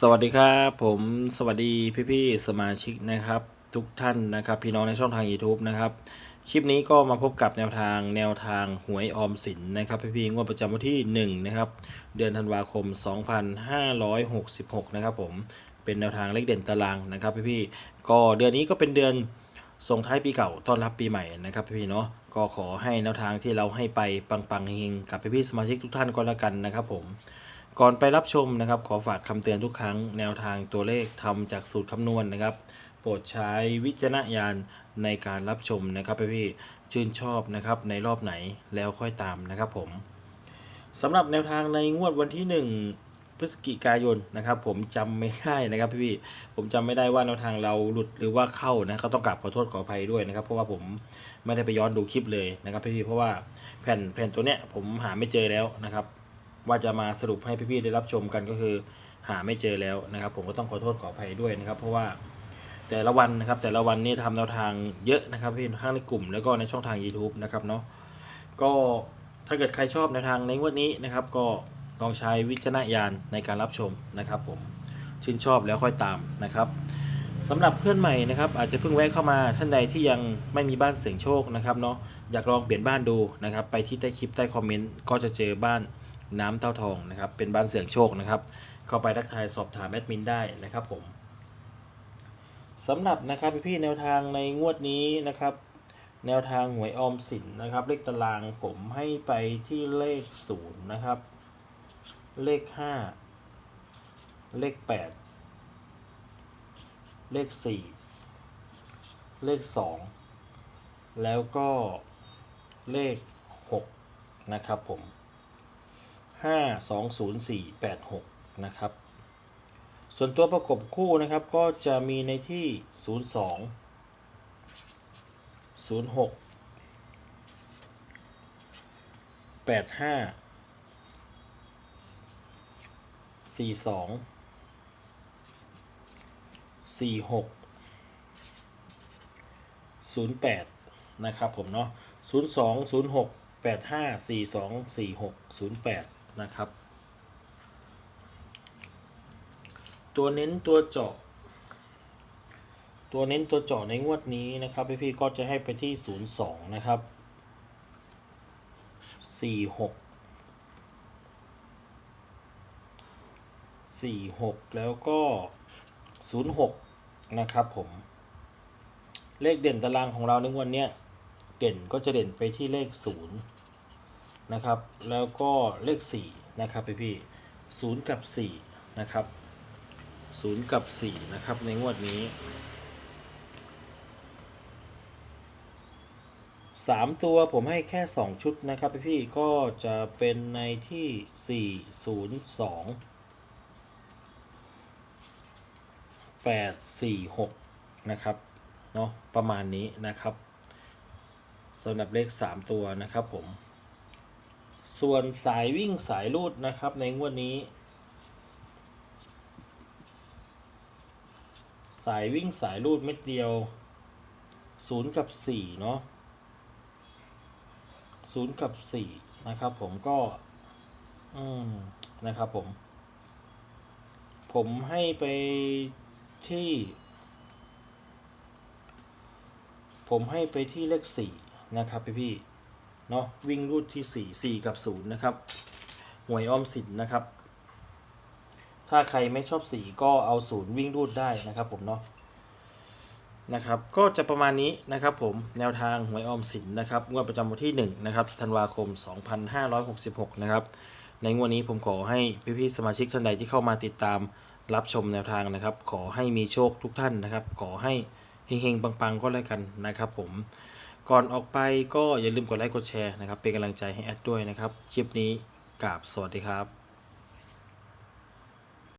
สวัสดีครับผมสวัสดีพี่ๆสมาชิกนะครับ ทุกท่านนะครับพี่น้องในช่องทาง YouTube นะครับ คลิปนี้ก็มาพบกับแนวทางแนวทางหวยออมสินนะครับพี่ๆงวดประจำวันที่1นะครับเดือนธันวาคม 2566 นะครับผมเป็นแนวทางเลขเด่นตารางนะครับพี่ๆก็เดือนนี้ก็เป็นเดือนส่งท้ายปีเก่าต้อนรับปีใหม่นะครับพี่ๆเนาะก็ขอให้แนวทางที่เราให้ไปปังๆเฮงๆกับพี่ๆสมาชิกทุกท่านก็แล้วกันนะครับผม ก่อนไปรับชมนะครับ ขอฝากคำเตือนทุกครั้งแนวทางตัวเลขทำจากสูตรคำนวณนะครับ โปรดใช้วิจารณญาณในการรับชมนะครับพี่ๆชื่นชอบนะครับในรอบไหนแล้วค่อยตามนะครับผมสำหรับแนวทางในงวดวันที่ 1 พฤศจิกายนนะครับผมจำไม่ได้นะครับพี่ๆผมจำไม่ได้ว่าแนวทางเราหลุดหรือว่าเข้านะก็ต้องกราบขอโทษขออภัยด้วยนะครับ เพราะว่าผมไม่ได้ไปย้อนดูคลิปเลยนะครับพี่ๆเพราะว่าแผ่นแผ่นตัวเนี้ยผมหาไม่เจอแล้วนะครับ ว่าจะมาสรุปให้พี่ๆได้รับชมกันก็คือหาไม่เจอแล้วนะครับ ผมก็ต้องขอโทษขออภัยด้วยนะครับ เพราะว่าแต่ละวันนะครับแต่ละวันนี่ทำแนวทางเยอะนะครับพี่ทั้งในกลุ่มแล้วก็ในช่องทาง YouTube นะครับเนาะก็ถ้าเกิดใครชอบแนวทางในงวดนี้นะครับ ก็ลองใช้วิจารณญาณในการรับชมนะครับ ผมชื่นชอบแล้วค่อยตามนะครับสำหรับเพื่อนใหม่นะครับ อาจจะเพิ่งแวะเข้ามาท่านใดที่ยังไม่มีบ้านเสียงโชคนะครับเนาะอยากลองเปลี่ยนบ้านดูนะครับ ไปที่ใต้คลิปใต้คอมเมนต์ก็จะเจอบ้าน น้ำเต้าทองนะครับ เป็นบ้านเสียงโชคนะครับ เข้าไปทักทายสอบถามแอดมินได้นะครับผมสำหรับนะครับพี่ๆแนวทางในงวดนี้นะครับ แนวทางหวยออมสินนะครับ เลขตารางผมให้ไปที่เลขศูนย์นะครับ เลขห้าเลขแปดเลขสี่เลขสองแล้วก็เลขหกนะครับผม ห้าสองศูนย์สี่แปดหกนะครับ ส่วนตัวประกบคู่นะครับก็จะมีในที่ศูนย์สองศูนย์หกแปดห้าสี่สองสี่หกศูนย์แปดนะครับผมเนาะศูนย์สองศูนย์หกแปดห้าสี่สองสี่หกศูนย์แปด นะครับ ตัวเน้นตัวเจาะ ตัวเน้นตัวเจาะในงวดนี้นะครับพี่พี่ก็จะให้ไปที่ศูนย์สองนะครับสี่หกสี่หกแล้วก็ศูนย์หกนะครับผม เลขเด่นตารางของเราในงวดเนี้ยเด่นก็จะเด่นไปที่เลขศู นะครับ แล้วก็เลข 4 นะครับพี่พี่ศูนย์กับ 4 นะครับศูนย์กับ 4 นะครับ ในงวดนี้สามตัวผมให้แค่ 2 ชุดนะครับพี่พี่ก็จะเป็นในที่ 4 0 2 8 4 6 นะครับเนาะประมาณนี้นะครับสำหรับเลข 3 ตัวนะครับผม ส่วนสายวิ่งสายรูดนะครับในงวดนี้ สายวิ่งสายรูดเม็ดเดียวศูนย์กับสี่เนาะศูนย์กับสี่นะครับผมก็ อืม นะครับผม ผมให้ไปที่ ผมให้ไปที่เลขสี่นะครับพี่พี่ๆ เนาะวิ่งรูดที่ 4 4 กับ 0 นะครับ หวยออมสินนะครับ ถ้าใครไม่ชอบ 4 ก็เอา 0 วิ่งรูดได้นะครับผมเนาะนะครับก็จะประมาณนี้นะครับผมแนวทางหวยออมสินนะครับงวดประจำวันที่1นะครับธันวาคม 2566 นะครับ ในงวดนี้ผมขอให้พี่ๆสมาชิกท่านใดที่เข้ามาติดตามรับชมแนวทางนะครับ ขอให้มีโชคทุกท่านนะครับ ขอให้เฮงๆปังๆก็แล้วกันนะครับผม ก่อนออกไปก็อย่าลืมกดไลค์กดแชร์นะครับ เป็นกำลังใจให้แอดด้วยนะครับ คลิปนี้กราบสวัสดีครับ